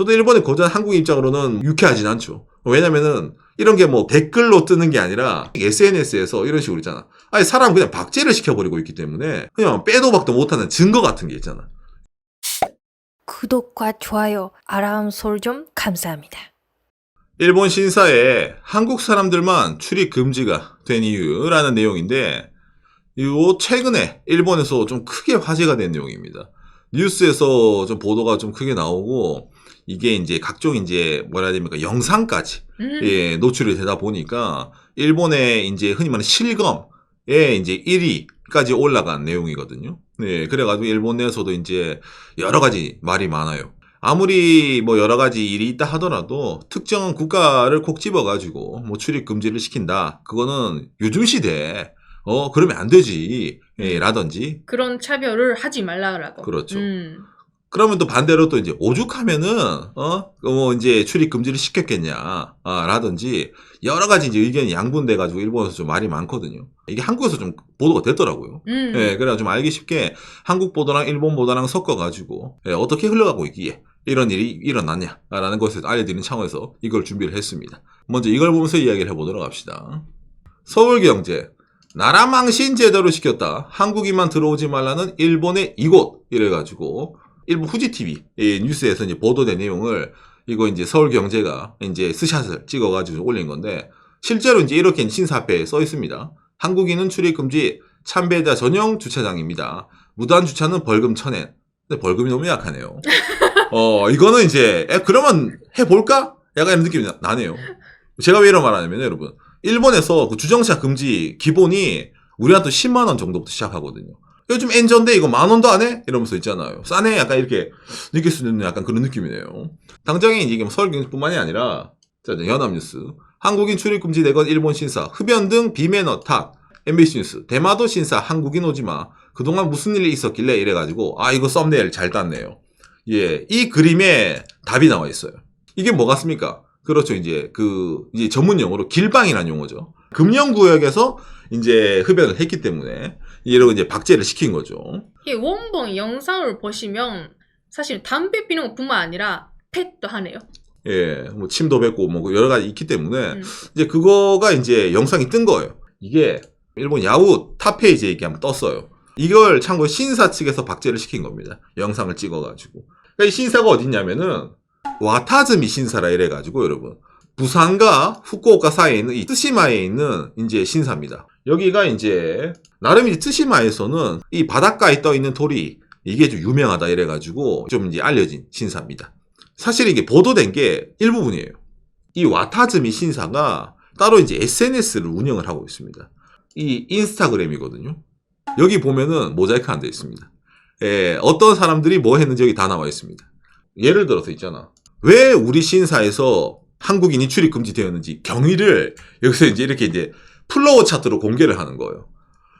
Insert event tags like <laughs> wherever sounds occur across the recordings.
저도 일본에 거주한 한국 입장으로는 유쾌하진 않죠. 왜냐면은 이런 게 뭐 댓글로 뜨는 게 아니라 SNS에서 이런 식으로 있잖아. 아니 사람 그냥 박제를 시켜버리고 있기 때문에 그냥 빼도 박도 못하는 증거 같은 게 있잖아. 구독과 좋아요, 알람 설정 감사합니다. 일본 신사에 한국 사람들만 출입 금지가 된 이유라는 내용인데, 요 최근에 일본에서 좀 크게 화제가 된 내용입니다. 뉴스에서 좀 보도가 좀 크게 나오고, 이게 이제 각종 이제 뭐라 해야 됩니까? 영상까지, 음. 예, 노출이 되다 보니까, 일본의 이제 흔히 말하는 실검에 이제 1위까지 올라간 내용이거든요. 네, 그래가지고 일본 내에서도 이제 여러 가지 말이 많아요. 아무리 뭐 여러 가지 일이 있다 하더라도 특정 국가를 콕 집어가지고 뭐 출입 금지를 시킨다. 그거는 요즘 시대에 어 그러면 안 되지. 예, 라든지 그런 차별을 하지 말라라고. 그렇죠. 음. 그러면 또 반대로 또 이제 오죽하면은 어뭐 이제 출입 금지를 시켰겠냐 아, 라든지 여러 가지 이제 의견이 양분돼 가지고 일본에서 좀 말이 많거든요. 이게 한국에서 좀 보도가 됐더라고요. 음. 예, 그래가 좀 알기 쉽게 한국 보도랑 일본 보도랑 섞어 가지고 예, 어떻게 흘러가고 있기에 이런 일이 일어났냐라는 것을 알려드리는 차원에서 이걸 준비를 했습니다. 먼저 이걸 보면서 이야기를 해보도록 합시다. 서울경제 나라 망신 제도를 시켰다. 한국인만 들어오지 말라는 일본의 이곳 이래가지고 일본 후지 TV 뉴스에서 이제 보도된 내용을 이거 이제 서울경제가 이제 스샷을 찍어가지고 올린 건데 실제로 이제 이렇게 신사패에 써 있습니다. 한국인은 출입 금지 참배자 전용 주차장입니다. 무단 주차는 벌금 천엔. 근데 벌금이 너무 약하네요. <laughs> 어, 이거는 이제, 에, 그러면 해볼까? 약간 이런 느낌이 나- 나네요. 제가 왜 이런 말 하냐면, 여러분. 일본에서 그 주정차 금지 기본이 우리한테 10만 원 정도부터 시작하거든요. 요즘 엔전데 이거 만 원도 안 해? 이러면서 있잖아요. 싸네? 약간 이렇게 느낄 수 있는 약간 그런 느낌이네요. 당장에 이게 뭐 서울경제뿐만이 아니라, 자, 연합뉴스. 한국인 출입 금지 내건 일본 신사, 흡연 등 비매너 탑, MBC 뉴스, 대마도 신사, 한국인 오지마. 그동안 무슨 일이 있었길래 이래가지고, 아, 이거 썸네일 잘 땄네요. 예, 이 그림에 답이 나와 있어요. 이게 뭐 같습니까? 그렇죠. 이제 그, 이제 전문 용어로 길방이라는 용어죠. 금연구역에서 이제 흡연을 했기 때문에, 이러고 이제 박제를 시킨 거죠. 이 원본 영상을 보시면 사실 담배 피는 것뿐만 아니라 펫도 하네요. 예, 뭐 침도 뱉고 뭐 여러 가지 있기 때문에, 음. 이제 그거가 이제 영상이 뜬 거예요. 이게 일본 야후 탑 페이지에 이렇게 한번 떴어요. 이걸 참고 신사 측에서 박제를 시킨 겁니다. 영상을 찍어가지고. 그러니까 이 신사가 어딨냐면은 와타즈미 신사라 이래가지고 여러분 부산과 후쿠오카 사이에 있는 이 트시마에 있는 이제 신사입니다. 여기가 이제 나름 이제 트시마에서는 이 바닷가에 떠 있는 돌이 이게 좀 유명하다 이래가지고 좀 이제 알려진 신사입니다. 사실 이게 보도된 게 일부분이에요. 이 와타즈미 신사가 따로 이제 SNS를 운영을 하고 있습니다. 이 인스타그램이거든요. 여기 보면은 모자이크 안 되어 있습니다. 예, 어떤 사람들이 뭐 했는지 여기 다 나와 있습니다. 예를 들어서 있잖아. 왜 우리 신사에서 한국인이 출입 금지되었는지 경위를 여기서 이제 이렇게 이제 플로우 차트로 공개를 하는 거예요.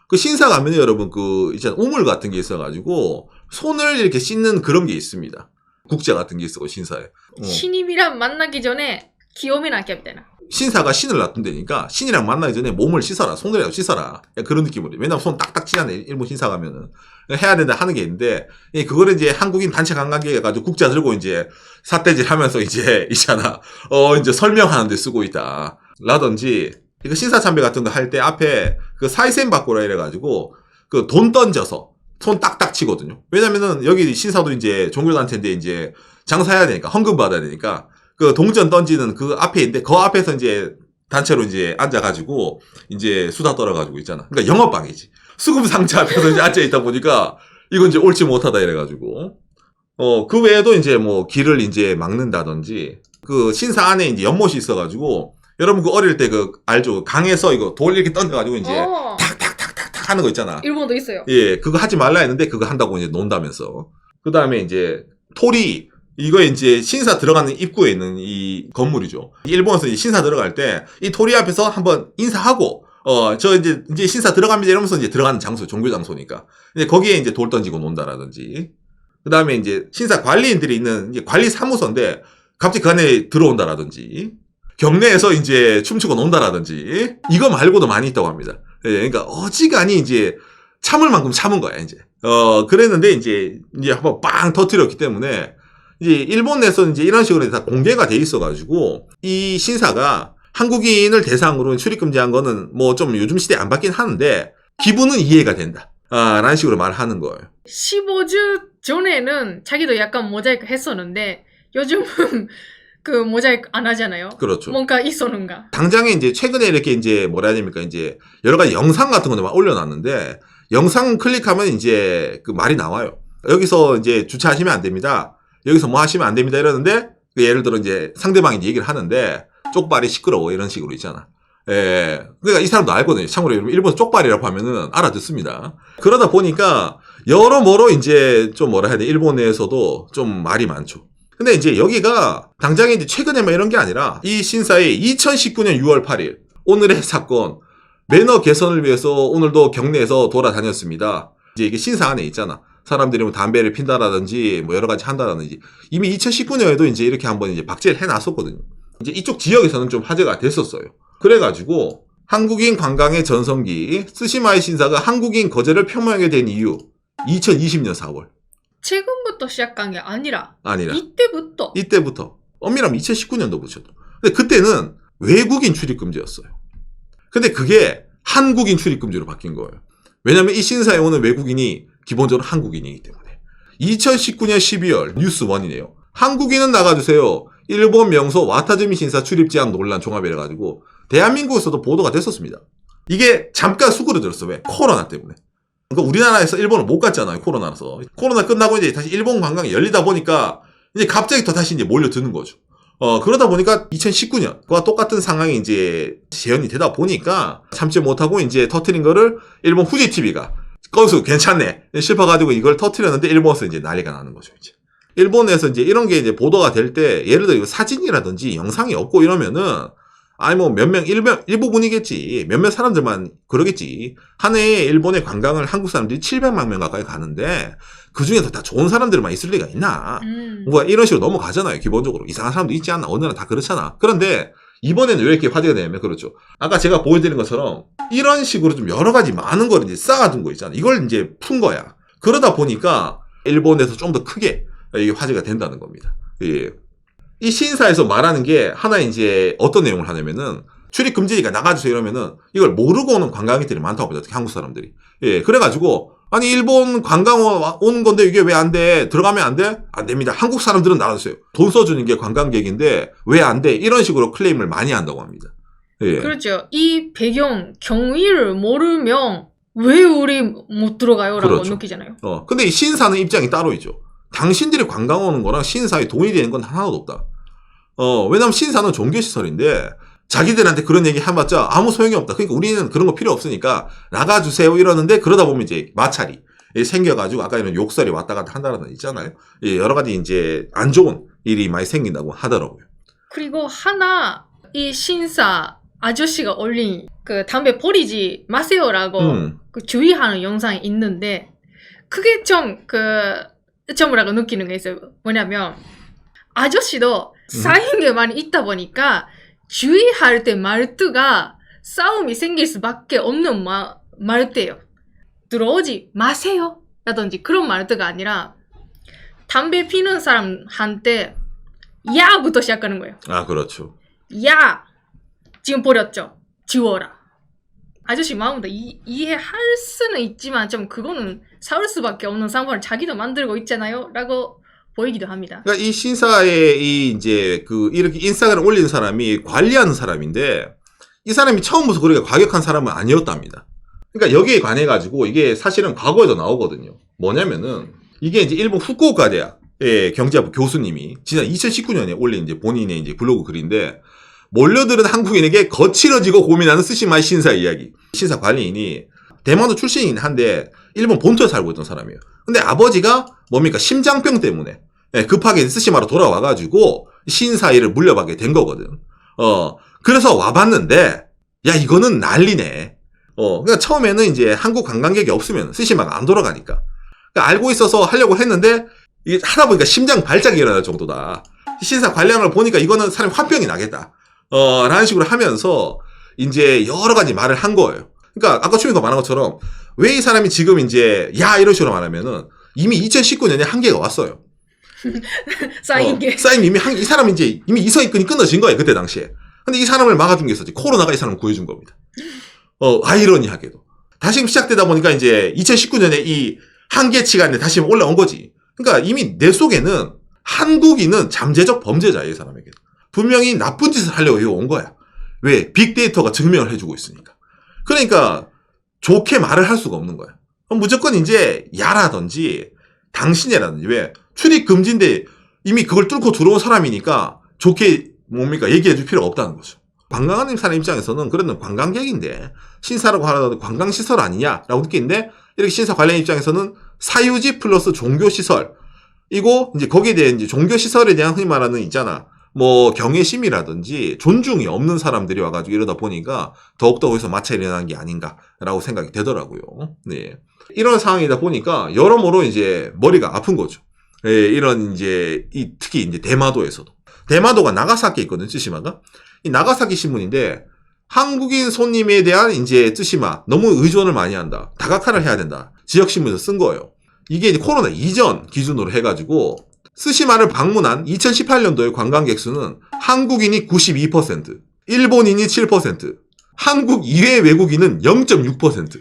그 신사 가면 여러분 그 이제 우물 같은 게 있어가지고 손을 이렇게 씻는 그런 게 있습니다. 국자 같은 게 있어 신사에. 어. 신입이랑 만나기 전에 나게 하잖아. 신사가 신을 놔둔다니까 신이랑 만나기 전에 몸을 씻어라 손이라도 씻어라 그런 느낌으로 왜냐면 손 딱딱 치잖아요 일본 신사 가면은 해야 된다 하는 게 있는데 예, 그거를 이제 한국인 단체 관광객 해가지고 국자 들고 이제 삿대질 하면서 이제 <laughs> 있잖아 어 이제 설명하는 데 쓰고 있다 라든지 이거 신사 참배 같은 거 할 때 앞에 그 사이센 바꾸라 이래가지고 그 돈 던져서 손 딱딱 치거든요 왜냐면은 여기 신사도 이제 종교단체인데 이제 장사해야 되니까 헌금 받아야 되니까 그 동전 던지는 그 앞에 있는데 그 앞에서 이제 단체로 이제 앉아가지고 이제 수다 떨어가지고 있잖아. 그러니까 영업방이지. 수금 상자 앞에서 이제 앉아 있다 보니까 이건 이제 옳지 못하다 이래가지고 어 그 외에도 이제 뭐 길을 이제 막는다든지 그 신사 안에 이제 연못이 있어가지고 여러분 그 어릴 때 그 알죠 강에서 이거 돌 이렇게 던져가지고 이제 어, 탁탁탁탁탁 하는 거 있잖아. 일본도 있어요. 예, 그거 하지 말라 했는데 그거 한다고 이제 논다면서. 그 다음에 이제 토리 이거 이제 신사 들어가는 입구에 있는 이 건물이죠. 일본에서 신사 들어갈 때 이 토리 앞에서 한번 인사하고 어 저 이제 이제 신사 들어갑니다 이러면서 이제 들어가는 장소 종교 장소니까 이제 거기에 이제 돌 던지고 논다라든지 그 다음에 이제 신사 관리인들이 있는 이제 관리 사무소인데 갑자기 그 안에 들어온다라든지 경내에서 이제 춤추고 논다라든지 이거 말고도 많이 있다고 합니다. 예, 그러니까 어지간히 이제 참을 만큼 참은 거야 이제. 어 그랬는데 이제 이제 한번 빵 터트렸기 때문에 이제 일본 내에서는 이제 이런 식으로 다 공개가 돼 있어가지고 이 신사가 한국인을 대상으로 출입 금지한 거는 뭐 좀 요즘 시대에 안 받긴 하는데 기분은 이해가 된다. 아, 라는 식으로 말하는 거예요. 15주 전에는 자기도 약간 모자이크 했었는데 요즘은 그 모자이크 안 하잖아요. 그렇죠. 뭔가 있었는가. 당장에 이제 최근에 이렇게 이제 뭐라 해야 됩니까? 이제 여러 가지 영상 같은 거도 막 올려놨는데 영상 클릭하면 이제 그 말이 나와요. 여기서 이제 주차하시면 안 됩니다. 여기서 뭐 하시면 안 됩니다. 이러는데 그 예를 들어 이제 상대방이 이제 얘기를 하는데 쪽발이 시끄러워 이런 식으로 있잖아. 예. 그러니까 이 사람도 알거든요. 참고로 일본 쪽발이라고 하면은 알아듣습니다. 그러다 보니까 여러모로 이제 좀 뭐라 해야 돼. 일본 내에서도 좀 말이 많죠. 근데 이제 여기가 당장에 이제 최근에 뭐 이런 게 아니라 이 신사의 2019년 6월 8일 오늘의 사건 매너 개선을 위해서 오늘도 경내에서 돌아다녔습니다. 이제 이게 신사 안에 있잖아. 사람들이 뭐 담배를 핀다라든지 뭐 여러 가지 한다라든지 이미 2019년에도 이제 이렇게 한번 이제 박제를 해놨었거든요. 이제 이쪽 지역에서는 좀 화제가 됐었어요. 그래가지고 한국인 관광의 전성기 스시마의 신사가 한국인 거제를 폄하하게 된 이유 2020년 4월 최근부터 시작한 게 아니라 아니라 이때부터 이때부터 엄밀하면 2019년도 붙였죠. 근데 그때는 외국인 출입 금지였어요. 근데 그게 한국인 출입 금지로 바뀐 거예요. 왜냐면 이 신사에 오는 외국인이 기본적으로 한국인이기 때문에. 2019년 12월 뉴스 원이네요. 한국인은 나가주세요. 일본 명소 와타즈미 신사 출입 제한 논란 종합이라 가지고 대한민국에서도 보도가 됐었습니다. 이게 잠깐 수그러들었어. 왜? 코로나 때문에. 그러니까 우리나라에서 일본을 못 갔잖아요. 코로나라서. 코로나 끝나고 이제 다시 일본 관광이 열리다 보니까 이제 갑자기 더 다시 이제 몰려드는 거죠. 어, 그러다 보니까 2019년, 그와 똑같은 상황이 이제 재현이 되다 보니까 참지 못하고 이제 터트린 거를 일본 후지 TV가 건수 괜찮네. 싶어가지고 이걸 터트렸는데 일본에서 이제 난리가 나는 거죠, 이제. 일본에서 이제 이런 게 이제 보도가 될 때, 예를 들어 사진이라든지 영상이 없고 이러면은, 아니 뭐 몇 명, 일부, 일부분이겠지. 몇몇 사람들만 그러겠지. 한 해에 일본에 관광을 한국 사람들이 700만 명 가까이 가는데, 그 중에서 다 좋은 사람들만 있을 리가 있나. 음. 뭐 이런 식으로 넘어가잖아요. 기본적으로 이상한 사람도 있지 않나 어느 나라 다 그렇잖아. 그런데 이번에는 왜 이렇게 화제가 되냐면 그렇죠. 아까 제가 보여드린 것처럼 이런 식으로 좀 여러 가지 많은 걸 이제 쌓아둔 거 있잖아. 이걸 이제 푼 거야. 그러다 보니까 일본에서 좀 더 크게 이게 화제가 된다는 겁니다. 예. 이 신사에서 말하는 게 하나 이제 어떤 내용을 하냐면은 출입 금지니까 나가주세요 이러면은 이걸 모르고 오는 관광객들이 많다고 보죠. 특히 한국 사람들이. 예. 그래가지고 아니 일본 관광 오는 건데 이게 왜 안 돼? 들어가면 안 돼? 안 됩니다. 한국 사람들은 나가주세요. 돈 써주는 게 관광객인데 왜 안 돼? 이런 식으로 클레임을 많이 한다고 합니다. 예. 그렇죠. 이 배경 경위를 모르면 왜 우리 못 들어가요라고 그렇죠. 느끼잖아요. 어, 근데 이 신사는 입장이 따로 있죠. 당신들이 관광 오는 거랑 신사에 돈이 되는 건 하나도 없다. 어, 왜냐면 신사는 종교시설인데, 자기들한테 그런 얘기 해봤자 아무 소용이 없다. 그러니까 우리는 그런 거 필요 없으니까 나가주세요 이러는데 그러다 보면 이제 마찰이 생겨가지고 아까 이런 욕설이 왔다 갔다 한다는 거 있잖아요. 예, 여러 가지 이제 안 좋은 일이 많이 생긴다고 하더라고요. 그리고 하나 이 신사 아저씨가 올린 그 담배 버리지 마세요라고 음, 그 주의하는 영상이 있는데 그게 좀그 뭐라고 느끼는 게 있어요. 뭐냐면 아저씨도 쌓인 게 많이 있다 보니까 주의할 때 말투가 싸움이 생길 수밖에 없는 마, 말투예요. 들어오지 마세요. 라든지 그런 말투가 아니라 담배 피는 사람한테 야부터 시작하는 거예요. 아 그렇죠. 야! 지금 버렸죠? 지워라. 아저씨 마음도 이, 이해할 수는 있지만 좀 그거는 사올 수밖에 없는 상황을 자기도 만들고 있잖아요? 라고 보이기도 합니다. 그러니까 이 신사에 이 이제 그 이렇게 인스타그램 올린 사람이 관리하는 사람인데 이 사람이 처음부터 그렇게 과격한 사람은 아니었답니다. 그러니까 여기에 관해 가지고 이게 사실은 과거에도 나오거든요. 뭐냐면은 이게 이제 일본 후쿠오카 대학의 경제학부 교수님이 지난 2019년에 올린 이제 본인의 이제 블로그 글인데 몰려드는 한국인에게 거칠어지고 고민하는 스시마이 신사 이야기. 신사 관리인이 대만도 출신이긴 한데 일본 본토에 살고 있던 사람이에요. 근데 아버지가 뭡니까 심장병 때문에 예, 급하게 스시마로 돌아와가지고 신사 일을 물려받게 된 거거든. 어 그래서 와봤는데 야 이거는 난리네. 어 그러니까 처음에는 이제 한국 관광객이 없으면 스시마가 안 돌아가니까 그러니까 알고 있어서 하려고 했는데 이게 하다 보니까 심장 발작이 일어날 정도다. 신사 걸 보니까 이거는 사람이 화병이 나겠다. 어 라는 식으로 하면서 이제 여러 가지 말을 한 거예요. 그러니까 아까 추미가 말한 것처럼 왜 이 사람이 지금 이제 야 이런 식으로 말하면은 이미 2019년에 한계가 왔어요. <laughs> 쌓인 게. 어, 쌓인 이미 한, 이 사람이 이제 이미 이성이끈이 끊어진 거예요 그때 당시에. 근데 이 사람을 막아준 게 있었지. 코로나가 이 사람을 구해준 겁니다. 어 아이러니하게도 다시 시작되다 보니까 이제 2019년에 이 한계치가 이제 다시 올라온 거지. 그러니까 이미 내 속에는 한국인은 잠재적 범죄자예요 이 사람에게. 분명히 나쁜 짓을 하려고 여기 온 거야. 왜? 빅데이터가 증명을 해주고 있으니까. 그러니까 좋게 말을 할 수가 없는 거야. 그럼 무조건 이제 야라든지 당신이라든지 왜 출입 금지인데 이미 그걸 뚫고 들어온 사람이니까 좋게 뭡니까 얘기해 줄 필요가 없다는 거죠. 관광하는 사람 입장에서는 그래도 관광객인데 신사라고 하더라도 관광시설 아니냐라고 느끼는데 이렇게 신사 관련 입장에서는 사유지 플러스 종교시설 이고 이제 거기에 대한 이제 종교시설에 대한 흔히 말하는 있잖아 뭐 경외심이라든지 존중이 없는 사람들이 와가지고 이러다 보니까 더욱더 거기서 마찰이 일어나는 게 아닌가라고 생각이 되더라고요. 네. 이런 상황이다 보니까 여러모로 이제 머리가 아픈 거죠. 예, 이런 이제 이 특히 이제 대마도에서도 대마도가 나가사키에 있거든요. 쯔시마가 이 나가사키 신문인데 한국인 손님에 대한 이제 쯔시마 너무 의존을 많이 한다. 다각화를 해야 된다. 지역 신문에서 쓴 거예요. 이게 이제 코로나 이전 기준으로 해가지고 스시마를 방문한 2018년도의 관광객 수는 한국인이 92%, 일본인이 7%, 한국 이외의 외국인은 0.6%.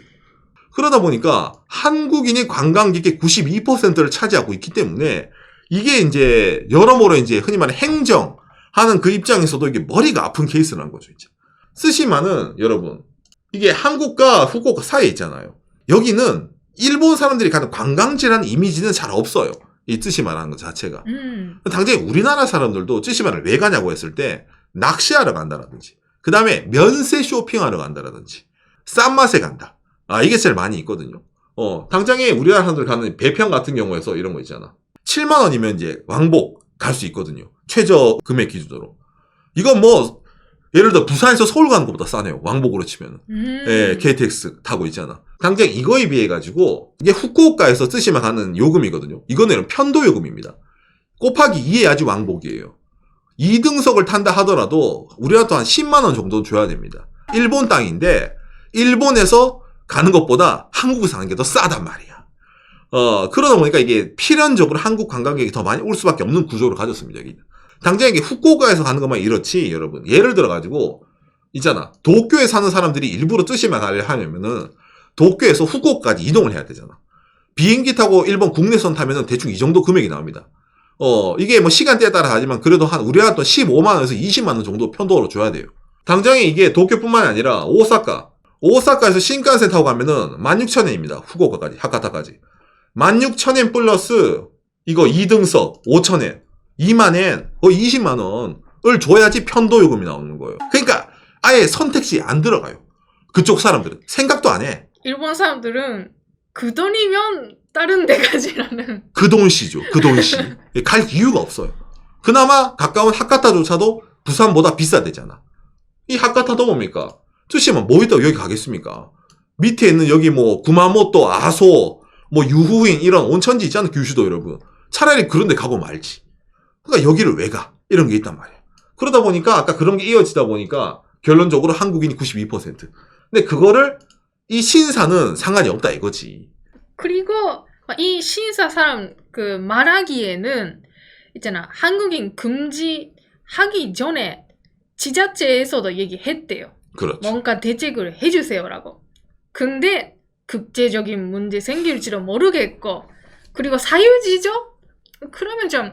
그러다 보니까 한국인이 관광객의 92%를 차지하고 있기 때문에 이게 이제 여러모로 이제 흔히 말해 행정하는 그 입장에서도 이게 머리가 아픈 케이스라는 거죠, 이제. 스시마는 여러분, 이게 한국과 후쿠오카 사이에 있잖아요. 여기는 일본 사람들이 가는 관광지라는 이미지는 잘 없어요. 이 쯔시마라는 것 자체가. 음. 당장에 우리나라 사람들도 쯔시마를 왜 가냐고 했을 때 낚시하러 간다라든지 그 다음에 면세 쇼핑하러 간다라든지 싼 맛에 간다. 아 이게 제일 많이 있거든요. 어 당장에 우리나라 사람들 가는 배평 같은 경우에서 이런 거 있잖아. 7만 원이면 이제 왕복 갈 수 있거든요. 최저 금액 기준으로. 이건 뭐 예를 들어 부산에서 서울 가는 것보다 싸네요. 왕복으로 치면. 음. 예, KTX 타고 있잖아. 당장 이거에 비해 가지고 이게 후쿠오카에서 쓰시면 가는 요금이거든요. 이거는 편도 요금입니다. 곱하기 2에 아주 왕복이에요. 2등석을 탄다 하더라도 우리나라 또한 10만 원 정도 줘야 됩니다. 일본 땅인데 일본에서 가는 것보다 한국에서 가는 게 더 싸단 말이야. 어, 그러다 보니까 이게 필연적으로 한국 관광객이 더 많이 올 수밖에 없는 구조를 가졌습니다, 여기는. 당장 이게 후쿠오카에서 가는 것만 이렇지, 여러분. 예를 들어가지고, 있잖아. 도쿄에 사는 사람들이 일부러 가려 하려면은, 도쿄에서 후쿠오카까지 이동을 해야 되잖아. 비행기 타고 일본 국내선 타면은 대충 이 정도 금액이 나옵니다. 어, 이게 뭐 시간대에 따라 다르지만 그래도 한, 우리나라 돈 15만원에서 20만원 정도 편도로 줘야 돼요. 당장에 이게 도쿄뿐만이 아니라 오사카. 오사카에서 신칸센 타고 가면은 16,000엔입니다. 후쿠오카까지, 하카타까지. 16,000엔 플러스 이거 2등석 5,000엔, 2만엔, 거의 20만원을 줘야지 편도 요금이 나오는 거예요. 그러니까 아예 선택지 안 들어가요. 그쪽 사람들은. 생각도 안 해. 일본 사람들은 그 돈이면 다른 데 가지라는. 그 돈시죠. 그 돈시. 갈 이유가 없어요. 그나마 가까운 하카타조차도 부산보다 비싸대잖아. 이 하카타도 뭡니까? 쯔시면 뭐 있다고 여기 가겠습니까? 밑에 있는 여기 뭐 구마모토, 아소, 뭐 유후인 이런 온천지 있잖아 규슈도 여러분. 차라리 그런 데 가고 말지. 그러니까 여기를 왜 가? 이런 게 있단 말이야. 그러다 보니까 아까 그런 게 이어지다 보니까 결론적으로 한국인이 92%. 근데 그거를 이 신사는 상관이 없다 이거지. 그리고 이 신사 사람 그 말하기에는 있잖아 한국인 금지하기 전에 지자체에서도 얘기했대요. 그렇죠. 뭔가 대책을 해주세요라고. 근데 국제적인 문제 생길지도 모르겠고 그리고 사유지죠? 그러면 좀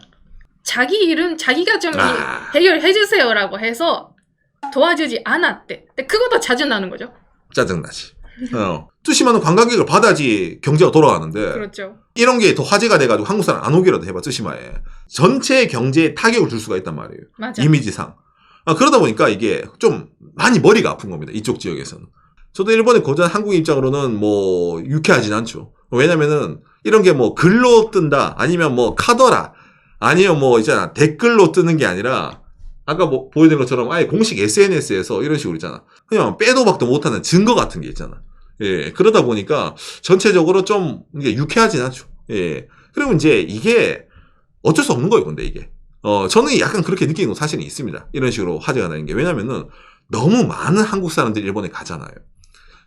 자기 일은 자기가 좀 아. 해결해 주세요라고 해서 도와주지 않았대. 근데 그것도 자주 나는 거죠. 짜증나지. 어. 쯔시마는 관광객을 받아야지 경제가 돌아가는데 그렇죠. 이런 게 더 화제가 돼가지고 한국 사람 안 오기라도 해봐 쯔시마에 전체 경제에 타격을 줄 수가 있단 말이에요. 맞아. 이미지상. 아, 그러다 보니까 이게 좀 많이 머리가 아픈 겁니다. 이쪽 지역에서는. 저도 일본에 거주한 한국 입장으로는 뭐 유쾌하진 않죠. 왜냐면은 이런 게 뭐 글로 뜬다 아니면 뭐 카더라 아니면 뭐 있잖아 댓글로 뜨는 게 아니라 아까 뭐 보여드린 것처럼 아예 공식 SNS에서 이런 식으로 있잖아. 그냥 빼도 박도 못하는 증거 같은 게 있잖아. 예, 그러다 보니까 전체적으로 좀 이게 유쾌하진 않죠. 예. 그리고 이제 이게 어쩔 수 없는 거예요, 근데 이게. 어, 저는 약간 그렇게 느끼는 건 사실은 있습니다. 이런 식으로 화제가 나는 게. 왜냐면은 너무 많은 한국 사람들이 일본에 가잖아요.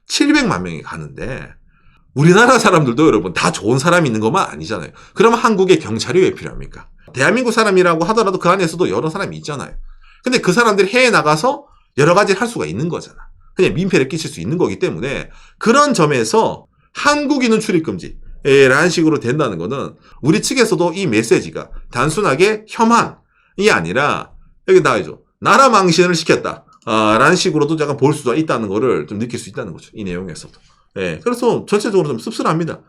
700만 명이 가는데 우리나라 사람들도 여러분 다 좋은 사람이 있는 것만 아니잖아요. 그러면 한국에 경찰이 왜 필요합니까? 대한민국 사람이라고 하더라도 그 안에서도 여러 사람이 있잖아요. 근데 그 사람들이 해외 나가서 여러 가지를 할 수가 있는 거잖아. 그냥 민폐를 끼칠 수 있는 거기 때문에 그런 점에서 한국인은 출입금지. 라는 식으로 된다는 거는 우리 측에서도 이 메시지가 단순하게 혐한이 아니라 여기 나와야죠. 나라 망신을 시켰다. 아, 라는 식으로도 약간 볼 수가 있다는 거를 좀 느낄 수 있다는 거죠. 이 내용에서도. 예. 그래서 전체적으로 좀 씁쓸합니다.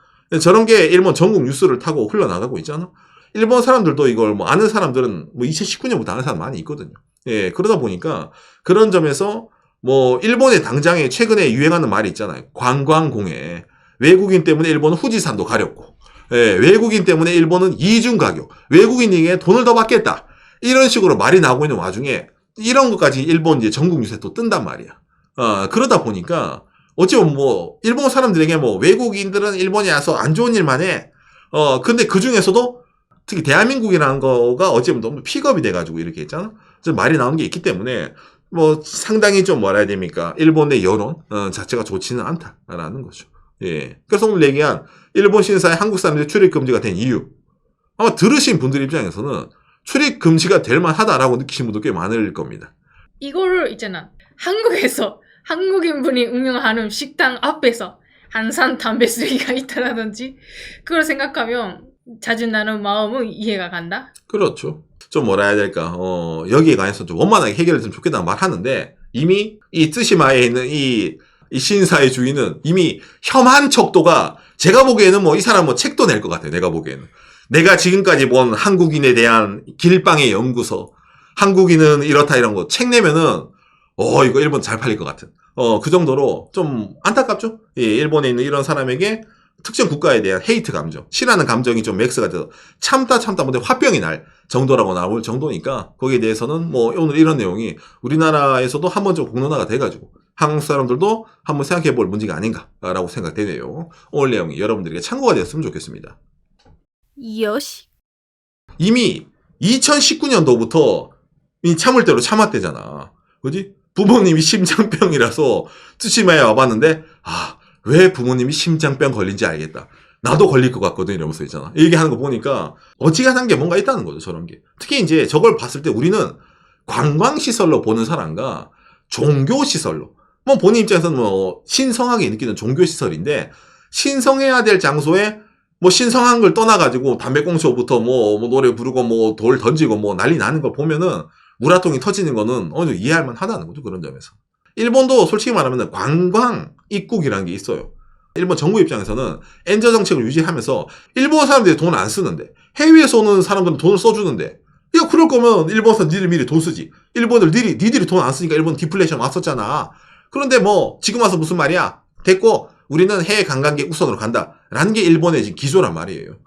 저런 게 일본 전국 뉴스를 타고 흘러나가고 있잖아. 일본 사람들도 이걸 뭐 아는 사람들은 뭐 2019년부터 아는 사람 많이 있거든요. 예. 그러다 보니까 그런 점에서 뭐 일본의 당장에 최근에 유행하는 말이 있잖아요. 관광공해. 외국인 때문에 일본은 후지산도 가렸고, 예, 외국인 때문에 일본은 이중 가격, 외국인에게 돈을 더 받겠다. 이런 식으로 말이 나오고 있는 와중에 이런 것까지 일본 이제 전국 뉴스에 또 뜬단 말이야. 어, 그러다 보니까 어찌 보면 뭐 일본 사람들에게 뭐 외국인들은 일본에 와서 안 좋은 일만 해. 어, 근데 그 중에서도 특히 대한민국이라는 거가 어찌 보면 너무 픽업이 돼가지고 이렇게 했잖아. 좀 말이 나오는 게 있기 때문에 뭐 상당히 좀 뭐라 해야 됩니까? 일본의 여론 어, 자체가 좋지는 않다라는 거죠. 예. 그래서 오늘 얘기한 일본 신사에 한국 사람들이 출입 금지가 된 이유. 아마 들으신 분들 입장에서는 출입 금지가 될 만하다라고 느끼신 분도 꽤 많을 겁니다. 이거를 있잖아. 한국에서 한국인분이 운영하는 식당 앞에서 한산 담배 쓰레기가 <laughs> 있다라든지 그걸 생각하면 자주 나는 마음은 이해가 간다. 그렇죠. 좀 뭐라 해야 될까, 어, 여기에 관해서 좀 원만하게 해결했으면 좋겠다는 말 하는데, 이미 이 뜨시마에 있는 이, 이 신사의 주인은 이미 혐한 척도가 제가 보기에는 뭐 이 사람 뭐 책도 낼 것 같아요. 내가 보기에는. 내가 지금까지 본 한국인에 대한 길방의 연구서, 한국인은 이렇다 이런 거 책 내면은, 어, 이거 일본 잘 팔릴 것 같은. 어, 그 정도로 좀 안타깝죠? 예, 일본에 있는 이런 사람에게 특정 국가에 대한 헤이트 감정, 싫어하는 감정이 좀 맥스가 돼서 참다 참다 못해 화병이 날 정도라고 나올 정도니까 거기에 대해서는 뭐 오늘 이런 내용이 우리나라에서도 한 번 좀 공론화가 돼가지고 한국 사람들도 한번 생각해 볼 문제가 아닌가라고 생각되네요. 오늘 내용이 여러분들에게 참고가 되었으면 좋겠습니다. 요시. 이미 2019년도부터 이 참을 대로 참았대잖아. 그지? 부모님이 심장병이라서 쯔시마에 와봤는데, 아, 왜 부모님이 심장병 걸린지 알겠다. 나도 걸릴 것 같거든, 이러면서 있잖아. 얘기하는 거 보니까 어지간한 게 뭔가 있다는 거죠, 저런 게. 특히 이제 저걸 봤을 때 우리는 관광시설로 보는 사람과 종교시설로. 뭐 본인 입장에서는 뭐 신성하게 느끼는 종교시설인데, 신성해야 될 장소에 뭐 신성한 걸 떠나가지고 담배꽁초부터 뭐, 뭐 노래 부르고 뭐 돌 던지고 뭐 난리 나는 걸 보면은 우라통이 터지는 거는 어느 정도 이해할 만 하다는 거죠 그런 점에서. 일본도 솔직히 말하면 관광 입국이라는 게 있어요. 일본 정부 입장에서는 엔저 정책을 유지하면서 일본 사람들이 돈 안 쓰는데 해외에서 오는 사람들은 돈을 써주는데 야 그럴 거면 일본 사람 니들 미리 돈 쓰지. 일본들 니들이 니들이 돈 안 쓰니까 일본 디플레이션 왔었잖아. 그런데 뭐 지금 와서 무슨 말이야? 됐고 우리는 해외 관광객 우선으로 간다라는 게 일본의 지금 기조란 말이에요.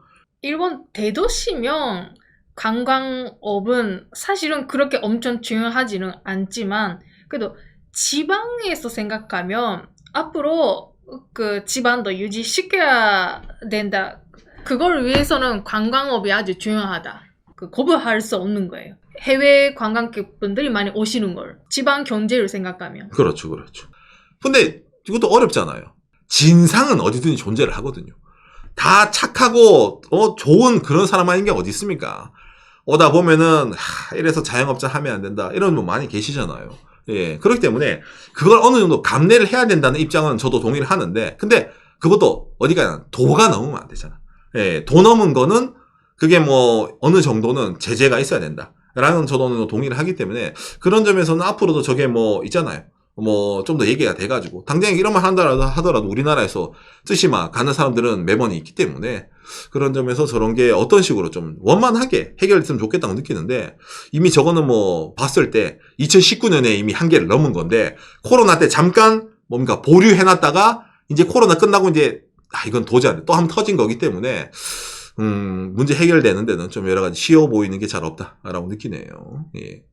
일본 대도시면 관광업은 사실은 그렇게 엄청 중요하지는 않지만 그래도 지방에서 생각하면 앞으로 그 지방도 유지시켜야 된다. 그걸 위해서는 관광업이 아주 중요하다. 그 거부할 수 없는 거예요. 해외 관광객분들이 많이 오시는 걸 지방 경제를 생각하면 그렇죠, 그렇죠. 근데 이것도 어렵잖아요. 진상은 어디든지 존재를 하거든요. 다 착하고 어, 좋은 그런 사람 아닌 게 어디 있습니까? 오다 보면은 하, 이래서 자영업자 하면 안 된다 이런 분 많이 계시잖아요. 예, 그렇기 때문에 그걸 어느 정도 감내를 해야 된다는 입장은 저도 동의를 하는데, 근데 그것도 어디가 도가 넘으면 안 되잖아. 예, 도 넘은 거는 그게 뭐 어느 정도는 제재가 있어야 된다. 라는 저도 동의를 하기 때문에 그런 점에서는 앞으로도 저게 뭐 있잖아요. 뭐 좀 더 얘기가 돼가지고 당장 이런 말 한다라도 하더라도 우리나라에서 쓰시마 가는 사람들은 매번 있기 때문에 그런 점에서 저런 게 어떤 식으로 좀 원만하게 해결됐으면 좋겠다고 느끼는데 이미 저거는 뭐 봤을 때 2019년에 이미 한계를 넘은 건데 코로나 때 잠깐 뭔가 보류해놨다가 이제 코로나 끝나고 이제 아 이건 도저히 또 한 번 터진 거기 때문에 음 문제 해결되는 데는 좀 여러 가지 쉬워 보이는 게 잘 없다라고 느끼네요. 예.